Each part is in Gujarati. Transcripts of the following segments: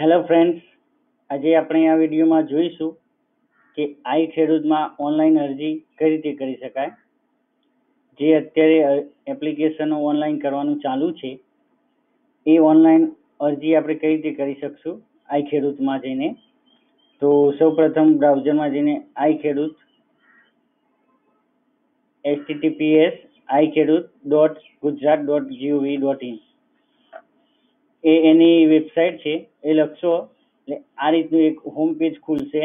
હેલો ફ્રેન્ડ્સ આજે આપણે આ વિડીયોમાં જોઈશું કે આઈ ખેડૂતમાં ઓનલાઈન અરજી કઈ રીતે કરી શકાય. જે અત્યારે એપ્લિકેશનો ઓનલાઈન કરવાનું ચાલુ છે, એ ઓનલાઈન અરજી આપણે કઈ રીતે કરી શકશું આઈ ખેડૂતમાં જઈને? તો સૌપ્રથમ બ્રાઉઝરમાં જઈને આઈ ખેડૂત HTTPS I Khedut dot Gujarat dot GOV dot in. એ એની વેબસાઇટ છે, એ લખશો. એટલે આ રીતનું એક હોમ પેજ ખુલશે.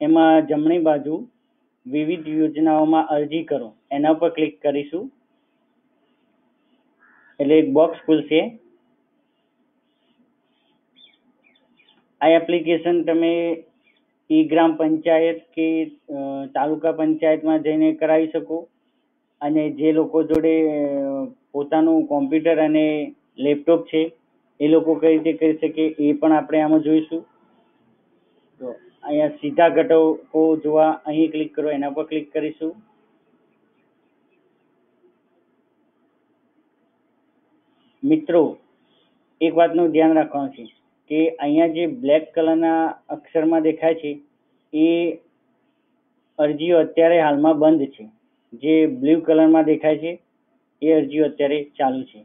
એમાં જમણી બાજુ વિવિધ યોજનાઓમાં અરજી કરો. એના પર ક્લિક કરીશું. એટલે એક બોક્સ ખુલશે. આ એપ્લિકેશન તમે ઈ ગ્રામ પંચાયત કે તાલુકા પંચાયતમાં જઈને કરાવી શકો. અને જે લોકો જોડે પોતાનું કોમ્પ્યુટર અને લેપટોપ છે, એ લોકો કઈ રીતે કરી શકે એ પણ આપણે આમાં જોઈશું. તો અહીંયા સીધા ઘટકો જોવા અહીં ક્લિક કરો, એના પર ક્લિક કરીશું. મિત્રો, એક વાતનું ધ્યાન રાખવાનું છે કે અહીંયા જે બ્લેક કલરના અક્ષરમાં દેખાય છે, એ અરજીઓ અત્યારે હાલમાં બંધ છે. જે બ્લુ કલરમાં દેખાય છે, એ અરજીઓ અત્યારે ચાલુ છે.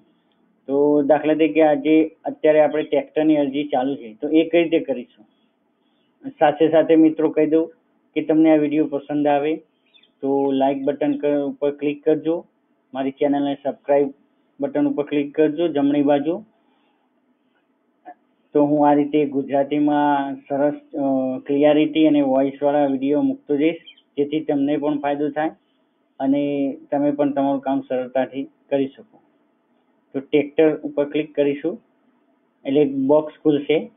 તો દાખલા તરીકે આજે અત્યારે આપણે ટ્રેક્ટરની અરજી ચાલુ છે, તો એ કઈ રીતે કરીશું? સાથે સાથે મિત્રો કહી દઉં કે તમને આ વીડિયો પસંદ આવે તો લાઈક બટન ઉપર ક્લિક કરજો. મારી ચેનલને સબસ્ક્રાઇબ બટન ઉપર ક્લિક કરજો, જમણી બાજુ. તો હું આ રીતે ગુજરાતીમાં સરસ ક્લિયરિટી અને વોઇસ વાળા વીડિયો મૂકતો જઈશ, જેથી તમને પણ ફાયદો થાય અને તમે પણ તમારું કામ સરળતાથી કરી શકો. તો ટ્રેક્ટર ઉપર ક્લિક કરીશું. એટલે બોક્સ ખુલશે.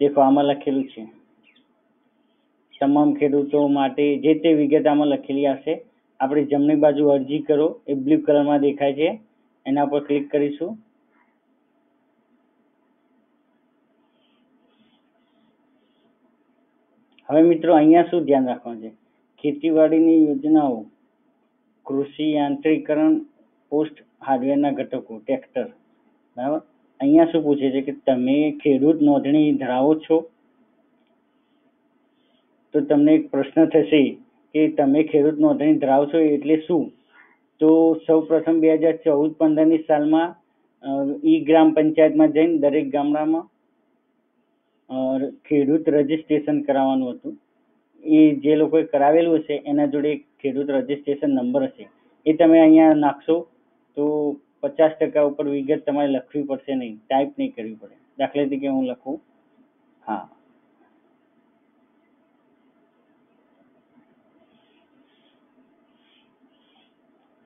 દેખો, આમાં લખેલું છે. તમામ ખેડૂતો માટે જે તે વિગત આમાં લખેલી હશે. આપણે જમણી બાજુ અરજી કરો. એ બ્લુ કલરમાં દેખાય છે. એના પર ક્લિક કરીશું. હવે મિત્રો, અહીંયા શું ધ્યાન રાખવાનું છે? ખેતીવાડીની યોજનાઓ. કૃષિ યાંત્રિકરણ, પોસ્ટ હાર્ડવેરના ઘટકો, ટ્રેક્ટર. બરાબર? અહીંયા શું પૂછે છે કે તમે ખેડૂત નોંધણી ધરાવો છો? તો તમને એક પ્રશ્ન થશે કે તમે ખેડૂત નોંધણી ધરાવો છો એટલે શું? તો સૌ પ્રથમ બે હજાર ચૌદ પંદરની સાલમાં ઈ ગ્રામ પંચાયતમાં જઈને દરેક ગામડામાં ખેડૂત રજીસ્ટ્રેશન કરાવવાનું હતું. એ જે લોકોએ કરાવેલું હશે, એના જોડે એક ખેડૂત રજીસ્ટ્રેશન નંબર હશે, એ તમે અહીંયા નાખશો, તો પચાસ ટકા ઉપર વિગત તમારે લખવી પડશે નહીં ટાઈપ નહીં કરવી પડે. દાખલા તરીકે હું લખું, હા.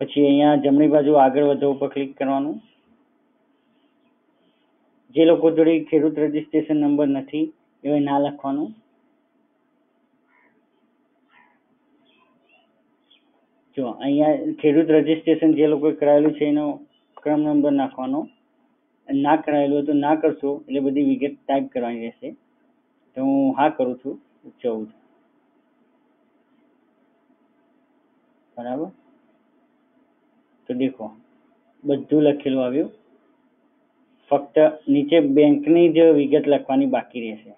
પછી અહીંયા જમણી બાજુ આગળ વધો ઉપર ક્લિક કરવાનું. જે લોકો જોડે ખેડૂત રજીસ્ટ્રેશન નંબર નથી એ ના લખવાનું. જો અહીંયા ખેડૂત રજીસ્ટ્રેશન જે લોકોએ કરાવેલું છે, એનો ક્રમ નંબર નાખવાનો. ના કરાવેલું હોય તો ના કરશો, એટલે બધી વિગત ટાઈપ કરવાની રહેશે. તો હું હા કરું છું ચૌદ બરાબર? તો દેખો, બધું લખેલું આવ્યું. ફક્ત નીચે બેંકની જ વિગત લખવાની બાકી રહેશે.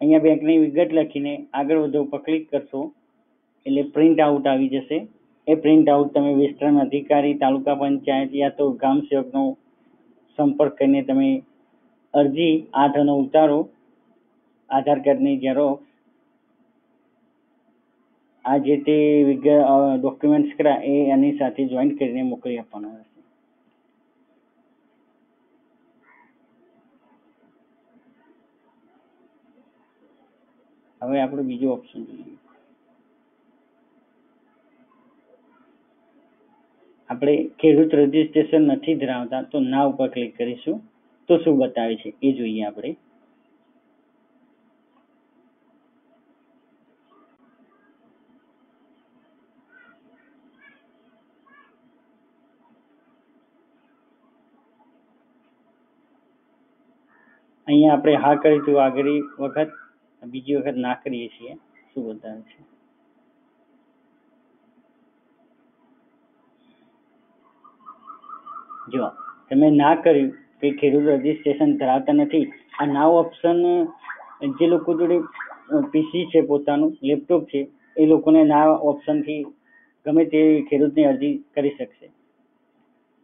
અહીંયા બેંકની વિગત લખીને આગળ વધો ઉપર ક્લિક કરશો એટલે પ્રિન્ટ આઉટ આવી જશે. એ પ્રિન્ટ આઉટ તમે વિસ્તરણ અધિકારી, તાલુકા પંચાયત યા તો ગ્રામ સેવકનો સંપર્ક કરીને તમે અરજી આઠ ઉતારો. આધાર કાર્ડની ઝેરોક્ષ આ જે તે ડોક્યુમેન્ટ્સ કર્યા એ એની સાથે જોઈન્ટ કરીને મોકલી આપવાનો રહેશે હવે આપણે બીજો ઓપ્શન જોઈએ. આપણે ખેડૂત રજીસ્ટ્રેશન નથી ધરાવતા, તો ના ઉપર ક્લિક કરીશું. તો શું બતાવે છે? એ જોઈએ આપણે. અહીંયા આપણે હા કરીશું આગળ વખત, બીજી વખત ના કરીએ છીએ. શું બતાવે છે? જો તમે ના કર્યું કે ખેડૂત રજીસ્ટ્રેશન ધરાવતા નથી. આ નાવ ઓપ્શન જે લોકો જોડે પીસી છે પોતાનું લેપટોપ છે, એ લોકોને ના ઓપ્શનથી ગમે તે ખેડૂતની અરજી કરી શકશે.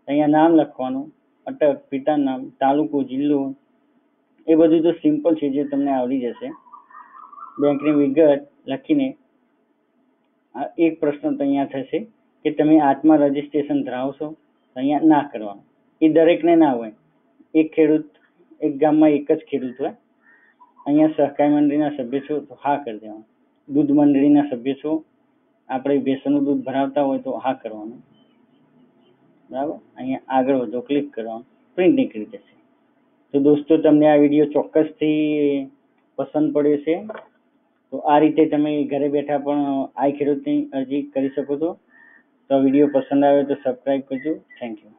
અહીંયા નામ લખવાનું, અટક પિતા નામ, તાલુકો, જિલ્લો, એ બધું તો સિમ્પલ છે, જે તમને આવડી જશે. બેંકની વિગત લખીને, આ એક પ્રશ્ન તો અહીંયા થશે કે તમે આત્મા રજીસ્ટ્રેશન ધરાવો છો તો અહીંયા ના કરવાનું. એ દરેકને ના હોય. એક ખેડૂત, એક ગામમાં એક જ ખેડૂત હોય. અહીંયા સહકારી મંડળીના સભ્ય છો તો હા કરી દેવાનું. દૂધ મંડળીના સભ્ય છો, આપણે ભેંસોનું દૂધ ભરાવતા હોય તો હા કરવાનું. બરાબર? અહીંયા આગળ વધો ક્લિક કરવાનું પ્રિન્ટ નીકળી જશે. તો દોસ્તો, તમને આ વીડિયો ચોક્કસથી પસંદ પડ્યો છે. તો આ રીતે તમે ઘરે બેઠા પણ આ ખેડૂતની અરજી કરી શકો છો. તો વીડિયો પસંદ આવે તો સબસ્ક્રાઇબ કરજો. Thank you